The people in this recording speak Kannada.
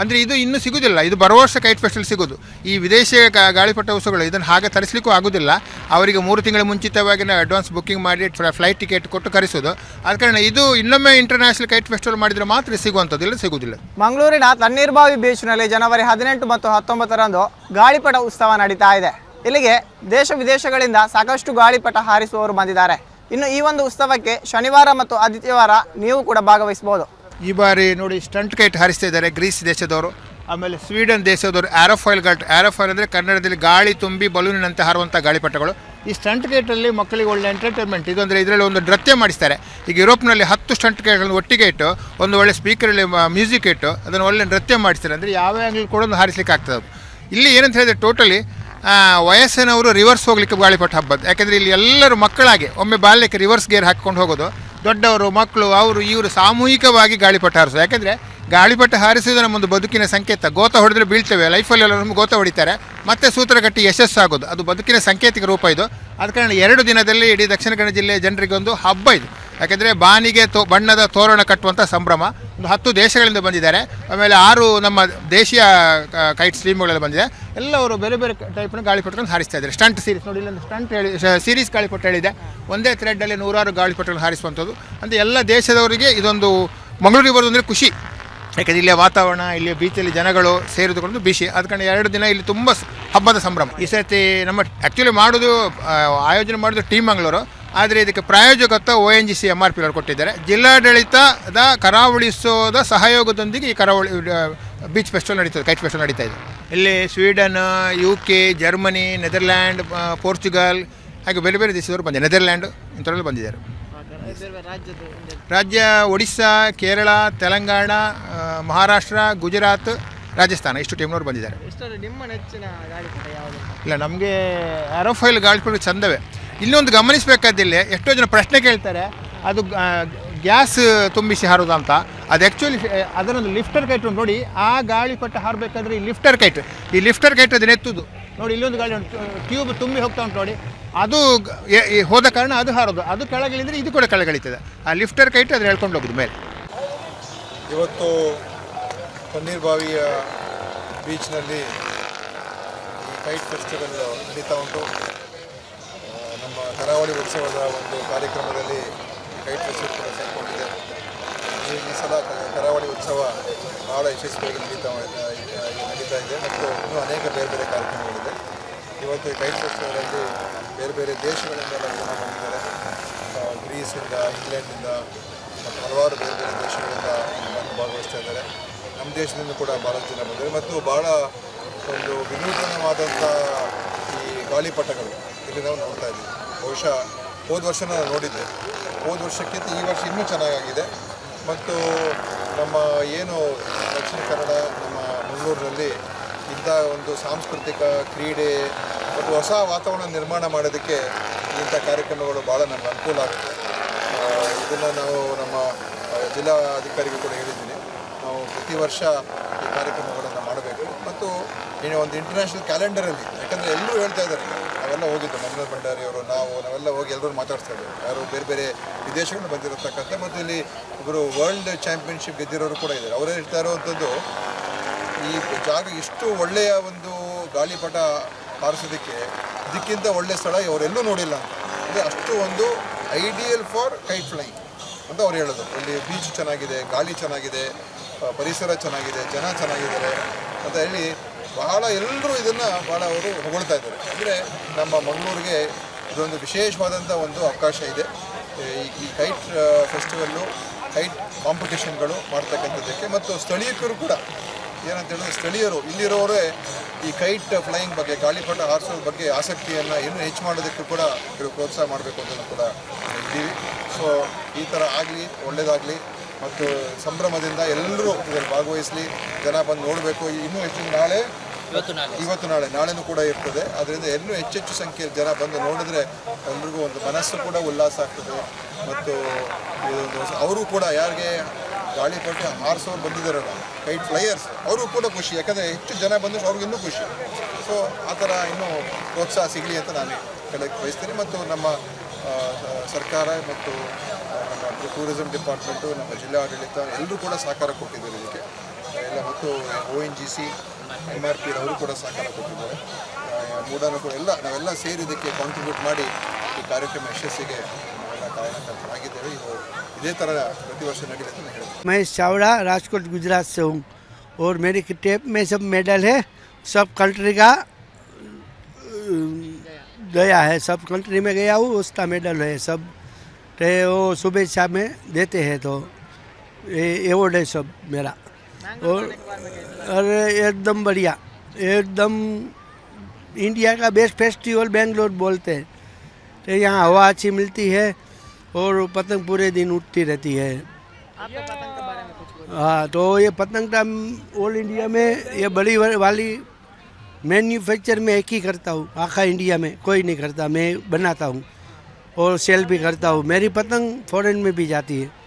ಅಂದರೆ ಇದು ಇನ್ನೂ ಸಿಗುವುದಿಲ್ಲ ಇದು ಬರುವ ವರ್ಷ ಕೈಟ್ ಫೆಸ್ಟಲ್ಲಿ ಸಿಗೋದು. ಈ ವಿದೇಶಿ ಗಾಳಿಪಟ ಉತ್ಸವಗಳು ಇದನ್ನು ಹಾಗೆ ತರಿಸಲಿಕ್ಕೂ ಆಗೋದಿಲ್ಲ. ಅವರಿಗೆ ಮೂರು ತಿಂಗಳ ಮುಂಚಿತವಾಗಿ ಅಡ್ವಾನ್ಸ್ ಬುಕ್ಕಿಂಗ್ ಮಾಡಿ ಫ್ಲೈಟ್ ಟಿಕೆಟ್ ಕೊಟ್ಟು ಕರೆಸೋದು. ಆದ ಕಾರಣ ಇದು ಇನ್ನೊಮ್ಮೆ ಇಂಟರ್ನ್ಯಾಷನಲ್ ಕೈಟ್ ಫೆಸ್ಟಿವಲ್ ಮಾಡಿದರೆ ಮಾತ್ರ ಸಿಗುವಂಥದ್ದು, ಇಲ್ಲ ಸಿಗುವುದಿಲ್ಲ ಮಂಗಳೂರಿನ ತಣ್ಣೀರ್ಬಾವಿ ಬೀಚ್ನಲ್ಲಿ ಜನವರಿ ಹದಿನೆಂಟು ಮತ್ತು ಹತ್ತೊಂಬತ್ತರಂದು ಗಾಳಿಪಟ ಉತ್ಸವ ನಡೀತಾ ಇದೆ. ಇಲ್ಲಿಗೆ ದೇಶ ವಿದೇಶಗಳಿಂದ ಸಾಕಷ್ಟು ಗಾಳಿಪಟ ಹಾರಿಸುವವರು ಬಂದಿದ್ದಾರೆ. ಇನ್ನು ಈ ಒಂದು ಉತ್ಸವಕ್ಕೆ ಶನಿವಾರ ಮತ್ತು ಆದಿತ್ಯವಾರ ನೀವು ಕೂಡ ಭಾಗವಹಿಸಬಹುದು. ಈ ಬಾರಿ ನೋಡಿ ಸ್ಟಂಟ್ ಕೈಟ್ ಹಾರಿಸ್ತಾ ಇದ್ದಾರೆ ಗ್ರೀಸ್ ದೇಶದವರು. ಆಮೇಲೆ ಸ್ವೀಡನ್ ದೇಶದವರು ಆ್ಯರೋಫಾಯಿಲ್ ಗಾಟ್ ಆ್ಯರೋಫಾಯಿಲ್ ಅಂದರೆ ಕನ್ನಡದಲ್ಲಿ ಗಾಳಿ ತುಂಬಿ ಬಲೂನಿನಂತೆ ಹಾರುವಂಥ ಗಾಳಿಪಟಗಳು. ಈ ಸ್ಟಂಟ್ ಗೇಟಲ್ಲಿ ಮಕ್ಕಳಿಗೆ ಒಳ್ಳೆ ಎಂಟರ್ಟೈನ್ಮೆಂಟ್ ಇದು ಅಂದರೆ ಇದರಲ್ಲಿ ಒಂದು ನೃತ್ಯ ಮಾಡಿಸ್ತಾರೆ. ಈಗ ಯುರೋಪ್ನಲ್ಲಿ ಹತ್ತು ಸ್ಟಂಟ್ ಗೇಟ್ಗಳನ್ನು ಒಟ್ಟಿಗೆ ಇಟ್ಟು, ಒಂದು ಒಳ್ಳೆ ಸ್ಪೀಕರಲ್ಲಿ ಮ್ಯೂಸಿಕ್ ಇಟ್ಟು ಅದನ್ನು ಒಳ್ಳೆ ನೃತ್ಯ ಮಾಡಿಸ್ತಾರೆ. ಅಂದರೆ ಯಾವ ಆ್ಯಂಗಲ್ ಕೂಡ ಒಂದು ಹಾರಿಸ್ಲಿಕ್ಕೆ ಆಗ್ತದೆ. ಇಲ್ಲಿ ಏನಂತ ಹೇಳಿದ್ರೆ ಟೋಟಲಿ ವಯಸ್ಸಿನವರು ರಿವರ್ಸ್ ಹೋಗ್ಲಿಕ್ಕೆ ಗಾಳಿಪಟ ಹಬ್ಬದ ಯಾಕೆಂದರೆ ಇಲ್ಲಿ ಎಲ್ಲರೂ ಮಕ್ಕಳಾಗಿ, ಒಮ್ಮೆ ಬಾಲ್ಯಕ್ಕೆ ರಿವರ್ಸ್ ಗೇರ್ ಹಾಕ್ಕೊಂಡು ಹೋಗೋದು. ದೊಡ್ಡವರು, ಮಕ್ಕಳು, ಅವರು, ಇವರು ಸಾಮೂಹಿಕವಾಗಿ ಗಾಳಿಪಟ ಹಾರಿಸೋದು. ಯಾಕೆಂದರೆ ಗಾಳಿಪಟ ಹಾರಿಸೋದು ನಮ್ಮೊಂದು ಬದುಕಿನ ಸಂಕೇತ. ಗೋತ ಹೊಡೆದ್ರೆ ಬೀಳ್ತೇವೆ. ಲೈಫಲ್ಲಿ ಎಲ್ಲ ನಮ್ಗೆ ಗೋತ ಹೊಡಿತಾರೆ. ಮತ್ತೆ ಸೂತ್ರ ಕಟ್ಟಿ ಯಶಸ್ಸಾಗೋದು. ಅದು ಬದುಕಿನ ಸಂಕೇತಿಕ ರೂಪ ಇದು. ಆದ ಕಾರಣ ಎರಡು ದಿನದಲ್ಲಿ ಇಡೀ ದಕ್ಷಿಣ ಕನ್ನಡ ಜಿಲ್ಲೆಯ ಜನರಿಗೆ ಒಂದು ಹಬ್ಬ ಇದು. ಯಾಕೆಂದರೆ ಬಾನಿಗೆ ತೋ ಬಣ್ಣದ ತೋರಣ ಕಟ್ಟುವಂಥ ಸಂಭ್ರಮ. ಒಂದು ಹತ್ತು ದೇಶಗಳಿಂದ ಬಂದಿದ್ದಾರೆ. ಆಮೇಲೆ ಆರು ನಮ್ಮ ದೇಶೀಯ ಕೈಟ್ ಸ್ಟ್ರೀಮ್ಗಳೆಲ್ಲ ಬಂದಿದೆ. ಎಲ್ಲವರು ಬೇರೆ ಬೇರೆ ಟೈಪ್ನ ಗಾಳಿಪಟಗಳನ್ನು ಹಾರಿಸ್ತಾ ಇದ್ದಾರೆ. ಸ್ಟಂಟ್ ಸೀರೀಸ್ ನೋಡಿ, ಇಲ್ಲೊಂದು ಸ್ಟಂಟ್ ಹೇಳಿ ಸೀರೀಸ್ ಗಾಳಿಪಟ ಹೇಳಿದೆ. ಒಂದೇ ಥ್ರೆಡ್ಡಲ್ಲಿ ನೂರಾರು ಗಾಳಿಪಟಗಳನ್ನು ಹಾರಿಸುವಂಥದ್ದು. ಅಂದರೆ ಎಲ್ಲ ದೇಶದವರಿಗೆ ಇದೊಂದು ಮಂಗಳೂರಿಗೆ ಬರೋದು ಅಂದರೆ ಖುಷಿ. ಯಾಕಂದರೆ ಇಲ್ಲಿಯ ವಾತಾವರಣ, ಇಲ್ಲಿಯ ಬೀಚಲ್ಲಿ ಜನಗಳು ಸೇರಿದುಕೊಂಡು ಬಿಸಿ ಅದಕ್ಕೆ ಎರಡು ದಿನ ಇಲ್ಲಿ ತುಂಬ ಹಬ್ಬದ ಸಂಭ್ರಮ. ಈ ಸರ್ತಿ ನಮ್ಮ ಆ್ಯಕ್ಚುಲಿ ಮಾಡೋದು ಆಯೋಜನೆ ಮಾಡೋದು ಟೀಮ್ ಮಂಗಳೂರು. ಆದರೆ ಇದಕ್ಕೆ ಪ್ರಾಯೋಜಕತ್ವ O N G C M R P ಅವರು ಕೊಟ್ಟಿದ್ದಾರೆ. ಜಿಲ್ಲಾಡಳಿತದ ಕರಾವಳಿ ಉತ್ಸವದ ಸಹಯೋಗದೊಂದಿಗೆ ಈ ಕರಾವಳಿ ಬೀಚ್ ಫೆಸ್ಟಿವಲ್ ನಡೀತದೆ ಕೈಟ್ ಫೆಸ್ಟಿವಲ್ ನಡೀತಾ ಇದೆ. ಇಲ್ಲಿ Sweden U K Germany Netherland Portugal ಹಾಗೆ ಬೇರೆ ಬೇರೆ ದೇಶದವರು ಬಂದಿದ್ದಾರೆ. ನೆದರ್ಲ್ಯಾಂಡ್ ಇಂಥವರೆಲ್ಲ ಬಂದಿದ್ದಾರೆ. ರಾಜ್ಯ ಒಡಿಸ್ಸಾ ಕೇರಳ ತೆಲಂಗಾಣ ಮಹಾರಾಷ್ಟ್ರ ಗುಜರಾತ್ ರಾಜಸ್ಥಾನ ಇಷ್ಟು ಟೀಮ್ನವ್ರು ಬಂದಿದ್ದಾರೆ. ಇಲ್ಲ ನಮಗೆ ಆರೋಫೈಲ್ ಗಾಳಿಗಳು ಚಂದವೇ. ಇನ್ನೊಂದು ಗಮನಿಸಬೇಕಾದಿಲ್ಲ ಎಷ್ಟೋ ಜನ ಪ್ರಶ್ನೆ ಕೇಳ್ತಾರೆ, ಅದು ಗ್ಯಾಸ್ ತುಂಬಿಸಿ ಹಾರೋದು ಅಂತ. ಅದು ಆ್ಯಕ್ಚುಲಿ ಅದರೊಂದು ಲಿಫ್ಟರ್ ಕೈಟ್ ನೋಡಿ, ಆ ಗಾಳಿಪಟ ಹಾರಬೇಕಾದ್ರೆ ಈ ಲಿಫ್ಟರ್ ಕೈಟ್ ಈ ಲಿಫ್ಟರ್ ಕೈಟ್ ಅದನ್ನ ಎತ್ತುದು. ನೋಡಿ, ಇಲ್ಲೊಂದು ಗಾಳಿ ಉಂಟು ಟ್ಯೂಬ್ ತುಂಬಿ ಹೋಗ್ತಾ ಉಂಟು ನೋಡಿ. ಅದು ಹೋದ ಕಾರಣ ಅದು ಹಾರೋದು. ಅದು ಕೆಳಗಿಳಿದ್ರೆ ಇದು ಕೂಡ ಕೆಳಗಿಳಿತದೆ. ಆ ಲಿಫ್ಟರ್ ಕೈಟ್ ಅದನ್ನು ಹೇಳ್ಕೊಂಡು ಹೋಗುದು ಮೇಲೆ. ಇವತ್ತು ಪನ್ನೀರ್ ಬಾವಿಯ ಬೀಚ್ನಲ್ಲಿ ಕೈಟ್ ಫೆಸ್ಟಿವಲ್ ನಡೀತಾ ಉಂಟು. ಕರಾವಳಿ ಉತ್ಸವದ ಒಂದು ಕಾರ್ಯಕ್ರಮದಲ್ಲಿ ಕೈ ಕೈಟ್ ಫೆಸ್ಟಿವಲ್ ಕೂಡ ಸೇರಿಕೊಂಡಿದೆ. ಈ ಸಲ ಕರಾವಳಿ ಉತ್ಸವ ಭಾಳ ಯಶಸ್ವಿಯಾಗಿ ನಡೀತಾ ನಡೀತಾ ಇದೆ ಮತ್ತು ಇನ್ನೂ ಅನೇಕ ಬೇರೆ ಬೇರೆ ಕಾರ್ಯಕ್ರಮಗಳಿದೆ. ಇವತ್ತು ಈ ಕೈಟ್ ಫೆಸ್ಟಿವಲಲ್ಲಿ ಬೇರೆ ಬೇರೆ ದೇಶಗಳಿಂದೆಲ್ಲ ಜನ ಬಂದಿದ್ದಾರೆ. ಗ್ರೀಸಿಂದ ಇಂಗ್ಲೆಂಡಿಂದ ಮತ್ತು ಹಲವಾರು ಬೇರೆ ಬೇರೆ ದೇಶಗಳಿಂದ ಭಾಗವಹಿಸ್ತಾ ಇದ್ದಾರೆ. ನಮ್ಮ ದೇಶದಿಂದ ಕೂಡ ಭಾಳಷ್ಟು ಜನ ಬಂದಿದ್ದಾರೆ. ಮತ್ತು ಭಾಳ ಒಂದು ವಿನೂತನವಾದಂಥ ಈ ಗಾಳಿಪಟಗಳು ಇಲ್ಲಿ ನಾವು ನೋಡ್ತಾ ಇದ್ದೀವಿ. ಬಹುಶಃ ಹೋದ ವರ್ಷ ನಾನು ನೋಡಿದ್ದೆ. ಹೋದ ವರ್ಷಕ್ಕಿಂತ ಈ ವರ್ಷ ಇನ್ನೂ ಚೆನ್ನಾಗಾಗಿದೆ. ಮತ್ತು ನಮ್ಮ ಏನು ದಕ್ಷಿಣ ಕನ್ನಡ, ನಮ್ಮ ಮಂಗಳೂರಿನಲ್ಲಿ ಇಂಥ ಒಂದು ಸಾಂಸ್ಕೃತಿಕ ಕ್ರೀಡೆ ಮತ್ತು ಹೊಸ ವಾತಾವರಣ ನಿರ್ಮಾಣ ಮಾಡೋದಕ್ಕೆ ಇಂಥ ಕಾರ್ಯಕ್ರಮಗಳು ಭಾಳ ನಮ್ಗೆ ಅನುಕೂಲ ಆಗುತ್ತೆ ಇದನ್ನು ನಾವು ನಮ್ಮ ಜಿಲ್ಲಾ ಅಧಿಕಾರಿಗೂ ಕೂಡ ಹೇಳಿದ್ದೀನಿ. ನಾವು ಪ್ರತಿ ವರ್ಷ ಈ ಕಾರ್ಯಕ್ರಮಗಳನ್ನು ಮಾಡಬೇಕು. ಮತ್ತು ಇನ್ನು ಒಂದು ಇಂಟರ್ನ್ಯಾಷನಲ್ ಕ್ಯಾಲೆಂಡರಲ್ಲಿ ಯಾಕಂದರೆ ಎಲ್ಲರೂ ಹೇಳ್ತಾ ಇದ್ದಾರೆ ನಾವೆಲ್ಲ ಹೋಗಿದ್ದು ಮಂಗಳೂರು ಭಂಡಾರಿ ಅವರು, ನಾವು, ನಾವೆಲ್ಲ ಹೋಗಿ ಎಲ್ಲರೂ ಮಾತಾಡ್ತಾ ಇದ್ದೇವೆ. ಯಾರು ಬೇರೆ ಬೇರೆ ವಿದೇಶಗಳನ್ನು ಬಂದಿರತಕ್ಕಂಥ ಮತ್ತು ಇಲ್ಲಿ ಒಬ್ಬರು ವರ್ಲ್ಡ್ ಚಾಂಪಿಯನ್ಶಿಪ್ ಗೆದ್ದಿರೋರು ಕೂಡ ಇದ್ದಾರೆ. ಅವರೇ ಹೇಳ್ತಾ ಇರುವಂಥದ್ದು, ಈ ಜಾಗ ಇಷ್ಟು ಒಳ್ಳೆಯ ಒಂದು ಗಾಳಿಪಟ ಹಾರಿಸೋದಕ್ಕೆ ಇದಕ್ಕಿಂತ ಒಳ್ಳೆ ಸ್ಥಳ ಇವರೆಲ್ಲೂ ನೋಡಿಲ್ಲ ಅಂದರೆ ಅಷ್ಟು ಒಂದು ಐಡಿಯಲ್ ಫಾರ್ ಕೈಟ್ ಫ್ಲೈಯಿಂಗ್ ಅಂತ ಅವ್ರು ಹೇಳೋದು. ಇಲ್ಲಿ ಬೀಚ್ ಚೆನ್ನಾಗಿದೆ, ಗಾಳಿ ಚೆನ್ನಾಗಿದೆ ಪರಿಸರ ಚೆನ್ನಾಗಿದೆ, ಜನ ಚೆನ್ನಾಗಿದ್ದಾರೆ ಅಂತ ಹೇಳಿ ಬಹಳ ಎಲ್ಲರೂ ಇದನ್ನು ಭಾಳ ಅವರು ಹೊಗಳ್ತಾ ಇದ್ದಾರೆ. ಅಂದರೆ ನಮ್ಮ ಮಂಗಳೂರಿಗೆ ಇದೊಂದು ವಿಶೇಷವಾದಂಥ ಒಂದು ಅವಕಾಶ ಇದೆ. ಈ- ಕೈಟ್ ಫೆಸ್ಟಿವಲ್ಲು ಕೈಟ್ ಕಾಂಪಿಟೇಷನ್ಗಳು ಮಾಡ್ತಕ್ಕಂಥದ್ದಕ್ಕೆ ಮತ್ತು ಸ್ಥಳೀಯಕರು ಕೂಡ ಏನಂತ ಹೇಳಿದ್ರೆ ಸ್ಥಳೀಯರು ಇಲ್ಲಿರೋರೇ ಈ ಕೈಟ್ ಫ್ಲೈಯಿಂಗ್ ಬಗ್ಗೆ, ಗಾಳಿಪಟ ಹಾರಿಸೋದ್ರ ಬಗ್ಗೆ ಆಸಕ್ತಿಯನ್ನು ಇನ್ನೂ ಹೆಚ್ಚು ಮಾಡೋದಕ್ಕೆ ಕೂಡ ಇವರು ಪ್ರೋತ್ಸಾಹ ಮಾಡಬೇಕು ಅಂತ ಕೂಡ ಇದ್ದೀವಿ. ಸೊ ಈ ಥರ ಆಗಲಿ ಒಳ್ಳೆಯದಾಗಲಿ ಮತ್ತು ಸಂಭ್ರಮದಿಂದ ಎಲ್ಲರೂ ಇದರಲ್ಲಿ ಭಾಗವಹಿಸಲಿ. ಜನ ಬಂದು ನೋಡಬೇಕು. ಇನ್ನೂ ಹೆಚ್ಚು ನಾಳೆ ಇವತ್ತು ನಾಳೆ. ನಾಳೆನೂ ಕೂಡ ಇರ್ತದೆ. ಅದರಿಂದ ಇನ್ನೂ ಹೆಚ್ಚೆಚ್ಚು ಸಂಖ್ಯೆಯಲ್ಲಿ ಜನ ಬಂದು ನೋಡಿದ್ರೆ ಎಲ್ರಿಗೂ ಒಂದು ಮನಸ್ಸು ಕೂಡ ಉಲ್ಲಾಸ ಆಗ್ತದೆ. ಮತ್ತು ಅವರು ಕೂಡ ಯಾರಿಗೆ ಗಾಳಿಪಟ ಹಾರಿಸೋರು ಬಂದಿದ್ದಾರಲ್ಲ ಕೈಟ್ ಫ್ಲೈಯರ್ಸ್ ಅವರು ಕೂಡ ಖುಷಿ. ಯಾಕಂದರೆ ಹೆಚ್ಚು ಜನ ಬಂದರೂ ಅವ್ರಿಗಿನ್ನೂ ಖುಷಿ. ಸೊ ಆ ಥರ ಇನ್ನೂ ಪ್ರೋತ್ಸಾಹ ಸಿಗಲಿ ಅಂತ ನಾನು ಹೇಳಕ್ಕೆ ಬಯಸ್ತೀನಿ. ಮತ್ತು ನಮ್ಮ ಸರ್ಕಾರ ಮತ್ತು ಆ, ನಮ್ಮ ಟೂರಿಸಂ ಡಿಪಾರ್ಟ್ಮೆಂಟು ನಮ್ಮ ಜಿಲ್ಲಾಡಳಿತ ಎಲ್ಲರೂ ಕೂಡ ಸಹಕಾರ ಕೊಟ್ಟಿದ್ದಾರೆ ಇದಕ್ಕೆ ಎಲ್ಲ ಇಲ್ಲ ಮತ್ತು O N G C M R P ಅವರು ಕೂಡ ಸಹಕಾರ ಕೊಟ್ಟಿದ್ದಾರೆ ಆ, ಮೂಡಾನು ಕೂಡ ಎಲ್ಲ ನಾವೆಲ್ಲ ಸೇರಿ ಇದಕ್ಕೆ ಕಾಂಟ್ರಿಬ್ಯೂಟ್ ಮಾಡಿ ಈ ಕಾರ್ಯಕ್ರಮ ಯಶಸ್ಸಿಗೆ ನಾವೆಲ್ಲ ಕಾರಣಕರ್ತರಾಗಿದ್ದೇವೆ ಇದು ಇದೇ ಥರ ಪ್ರತಿ ವರ್ಷ ನಡೀಲಿ ಅಂತ ನಾನು ಹೇಳ್ತೀನಿ महेश चावड़ा राजकोट गुजरात से हूँ और मेरी टेप में सब मेडल है सब कंट्री का अ, गया है सब कंट्री में गया हूँ उसका मेडल है सब तो वो शुभेच्छा में देते हैं तो ये एवॉर्ड है सब मेरा और अरे एकदम बढ़िया एकदम इंडिया का बेस्ट फेस्टिवल बेंगलोर बोलते हैं तो यहाँ हवा अच्छी मिलती है और पतंग पूरे दिन उठती रहती है हाँ तो ये पतंग का ऑल इंडिया में ये बड़ी वाली मैन्युफैक्चर में एक ही करता हूँ आखा इंडिया में कोई नहीं करता मैं बनाता हूँ और सेल भी करता हूँ। मेरी पतंग फॉरेन में भी जाती है।